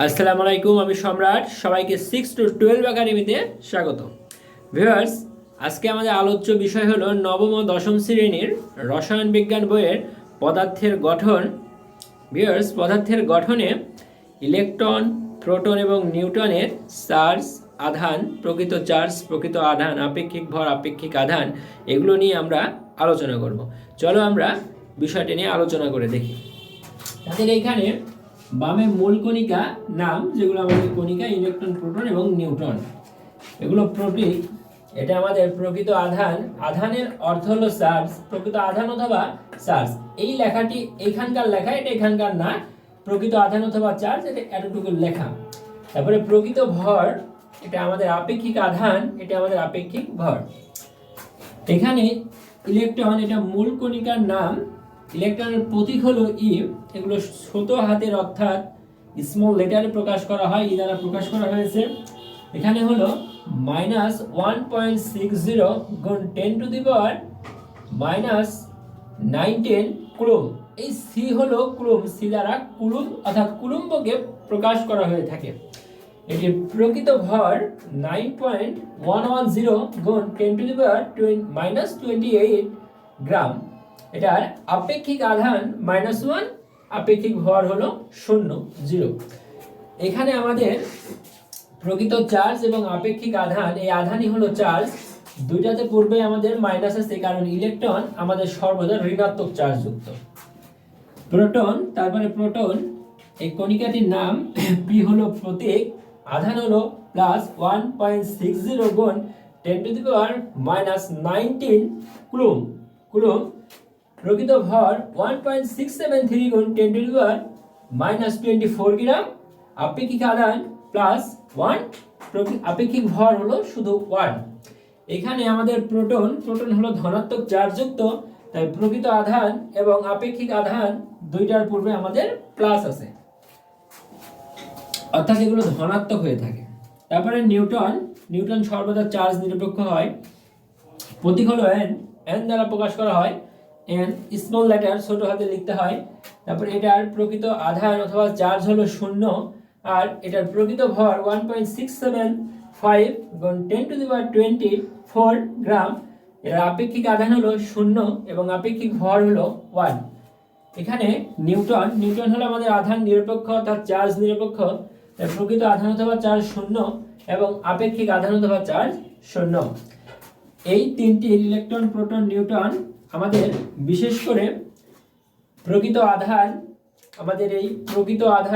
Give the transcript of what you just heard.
আসসালামু আলাইকুম আমি সম্রাট। সবাইকে সিক্স টু টুয়েলভ একাডেমিতে স্বাগত। ভিউয়ার্স আজকে আমাদের আলোচ্য বিষয় হলো নবম ও দশম শ্রেণির রসায়ন বিজ্ঞান বইয়ের পদার্থের গঠন। ভিউয়ার্স পদার্থের গঠনে ইলেকট্রন, প্রোটন এবং নিউটনের চার্জ আধান, প্রকৃত চার্জ, প্রকৃত আধান, আপেক্ষিক ভর, আপেক্ষিক আধান, এগুলো নিয়ে আমরা আলোচনা করব। চলো আমরা বিষয়টি নিয়ে আলোচনা করে দেখি। তাদের এইখানে বামে মূল কণিকা নাম, যেগুলো আমাদের কণিকা, ইলেকট্রন, প্রোটন এবং নিউট্রন। এগুলো প্রোটিক এটা আমাদের প্রকৃত আধান। আধানের অর্থ হলো চার্জ প্রকৃত আধান অথবা চার্জ এই লেখাটি এখানকার লেখা, এটা এখানকার না। প্রকৃত আধান অথবা চার্জ, এটা এতটুকু লেখা। তারপরে প্রকৃত ভর, এটা আমাদের আপেক্ষিক আধান, এটা আমাদের আপেক্ষিক ভর। এখানে ইলেকট্রন, এটা মূল কণিকার নাম ইলেকট্রনের প্রতীক হলো ই এগুলো ছোট হাতের অর্থাৎ স্মল লেটারে প্রকাশ করা হয় ই দ্বারা প্রকাশ করা হয়েছে। এখানে হলো minus one point six zero গুণ ten to the power minus nineteen coulomb. এই সি হলো কুলুম সি দ্বারা কুলুম, অর্থাৎ কুলুম্বকে প্রকাশ করা হয়ে থাকে। এটির প্রকৃত ভর nine point one one zero গুণ ten to the power minus twenty eight gram এটার আপেক্ষিক আধান মাইনাস ওয়ান আপেক্ষিক ভর হলো শূন্য জিরো এখানে আমাদের প্রকৃত চার্জ এবং আপেক্ষিক আধান, এই আধানই হলো চার্জ দুইটাতে পূর্বে আমাদের মাইনাস আছে, কারণ ইলেকট্রন আমাদের সর্বদা ঋণাত্মক চার্জ যুক্ত। প্রোটন তারপরে প্রোটন এই কণিকাটির নাম পি হলো প্রতীক, আধান হলো plus one point six zero গুণ ten to the power minus nineteen coulomb. Coulomb প্রকৃত ভর one point six seven three গুণ ten to the power minus twenty four gram আপেক্ষিক আধান প্লাস ওয়ান আপেক্ষিক ভর হলো শুধু ওয়ান এখানে আমাদের প্রোটন প্রোটন হলো ধনাত্মক চার্জযুক্ত তাই প্রকৃত আধান এবং আপেক্ষিক আধান দুইটার পূর্বে আমাদের প্লাস আছে। অর্থাৎ এগুলো ধনাত্মক হয়ে থাকে। তারপরে নিউটন নিউটন সর্বদা চার্জ নিরপেক্ষ হয়। প্রতীক হলো এন এন দ্বারা প্রকাশ করা হয় এন স্মল লেটার ছোট হাতে লিখতে হয়। তারপর এটার প্রকৃত আধান অথবা চার্জ হলো শূন্য। আর এটার প্রকৃত ভর one point six seven five গুণ ten to the power twenty four gram এর আপেক্ষিক আধান হলো শূন্য এবং আপেক্ষিক ভর হলো ওয়ান এখানে নিউটন নিউটন হলো আমাদের আধান নিরপেক্ষ অর্থাৎ চার্জ নিরপেক্ষ। তাই প্রকৃত আধান অথবা চার্জ শূন্য এবং আপেক্ষিক আধান অথবা চার্জ শূন্য। এই তিনটি ইলেকট্রন প্রোটন নিউটন আমাদের বিশেষ করে প্রকৃত আধার আমাদের এই প্রকৃত আধান